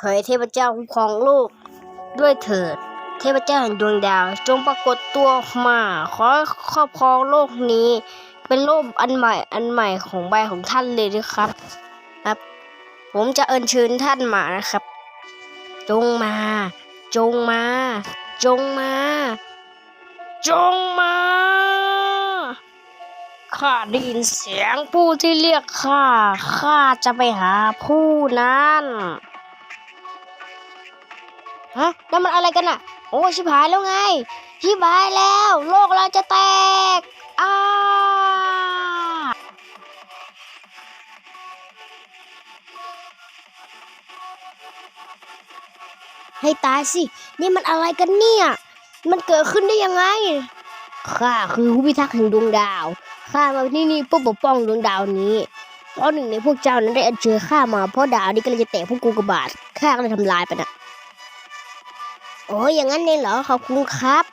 ขอให้เทพเจ้าคุ้มครองโลกด้วยเถิด เทพเจ้าแห่งดวงดาว จงปรากฏตัวมา ขอครอบครองโลกนี้ เป็นโลกอันใหม่อันใหม่ของใบของท่านเลยนะครับครับ ผมจะเอิญเชิญท่านมานะครับ จงมา จงมา จงมา จงมาข้าได้ยินเสียงผู้ที่เรียกข้าข้าจะไปหาผู้นั้น ฮะนั่นมันอะไรกันอะโอ้ชิบหายแล้วไง ชิบหายแล้ว โลกเราจะแตกอ้าให้ตายสิ นี่มันอะไรกันเนี่ย มันเกิดขึ้นได้ยังไง ข้าคือผู้พิทักษ์แห่งดวงดาว ข้ามาที่นี่เพื่อปกป้องดวงดาวนี้ เพราะหนึ่งในพวกเจ้านั้นได้อัญเชิญข้ามาเพราะดาวนี้ก็เลยจะแตกพวกกูกบาทข้าก็เลยทำลายไปน่ะ โอ้ยอย่างนั้นเองเหรอขอบคุณครับ